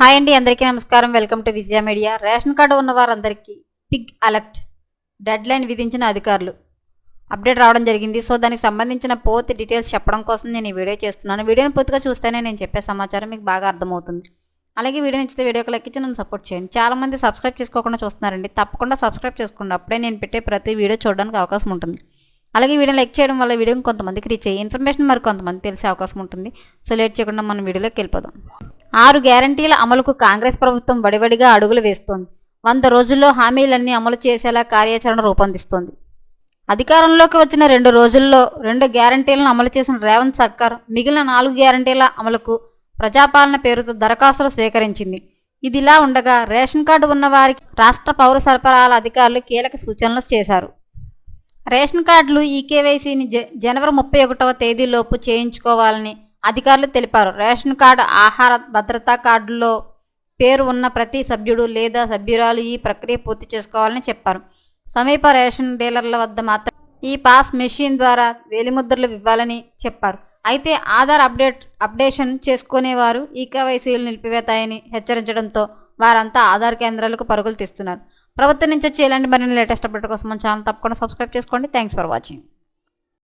Hi అండి అందరికీ నమస్కారం. Welcome to Vijaya media. Ration card ఉన్న వారందరికీ పిగ్ అలర్ట్. డెడ్ లైన్ విధించిన అధికారులు. అప్డేట్ రావడం జరిగింది. సో దానికి సంబంధించిన పూర్తి డీటెయిల్స్ చెప్పడం కోసం నేను ఈ వీడియో చేస్తున్నాను. వీడియోని పూర్తిగా చూస్తేనే నేను చెప్పే సమాచారం మీకు బాగా అర్థమవుతుంది. అలాగే వీడియో నచ్చితే వీడియోకి లెక్కించి నన్ను సపోర్ట్ చేయండి. చాలామంది సబ్స్క్రైబ్ చేసుకోకుండా చూస్తున్నారండి. తప్పకుండా సబ్స్క్రైబ్ చేసుకోండి అప్పుడే నేను పెట్టే ప్రతి వీడియో చూడడానికి అవకాశం ఉంటుంది. అలాగే వీడియో లైక్ చేయడం వల్ల వీడియోని కొంతమందికి రీచ్ అయ్యి ఇన్ఫర్మేషన్ మరి కొంతమంది తెలిసే అవకాశం ఉంటుంది. సో లేట్ చేయకుండా మనం వీడియోలోకి వెళ్ళిపోదాం. ఆరు గ్యారంటీల అమలుకు కాంగ్రెస్ ప్రభుత్వం వడివడిగా అడుగులు వేస్తోంది. వంద రోజుల్లో హామీలన్నీ అమలు చేసేలా కార్యాచరణ రూపొందిస్తోంది. అధికారంలోకి వచ్చిన రెండు రోజుల్లో రెండు గ్యారంటీలను అమలు చేసిన రేవంత్ సర్కార్ మిగిలిన నాలుగు గ్యారంటీల అమలుకు ప్రజాపాలన పేరుతో దరఖాస్తులు స్వీకరించింది. ఇదిలా ఉండగా రేషన్ కార్డు ఉన్నవారికి రాష్ట్ర పౌర సరఫరాల అధికారులు కీలక సూచనలు చేశారు. రేషన్ కార్డులు ఈ కేవైసీని జనవరి ముప్పై ఒకటవ తేదీలోపు చేయించుకోవాలని అధికారులు తెలిపారు. రేషన్ కార్డు ఆహార భద్రతా కార్డులో పేరు ఉన్న ప్రతి సభ్యుడు లేదా సభ్యురాలు ఈ ప్రక్రియ పూర్తి చేసుకోవాలని చెప్పారు. సమీప రేషన్ డీలర్ల వద్ద మాత్రం ఈ పాస్ మెషిన్ ద్వారా వేలిముద్రలు ఇవ్వాలని చెప్పారు. అయితే ఆధార్ అప్డేట్ అప్డేషన్ చేసుకునేవారు ఈ కేవైసీలు నిలిపివేతాయని హెచ్చరించడంతో వారంతా ఆధార్ కేంద్రాలకు పరుగులు తీస్తున్నారు. ప్రభుత్వం నుంచి వచ్చి ఇలాంటి మరిన్ని లేటెస్ట్ అప్డేట్ కోసం మన ఛానల్ తప్పకుండా సబ్స్క్రైబ్ చేసుకోండి. Thanks for watching.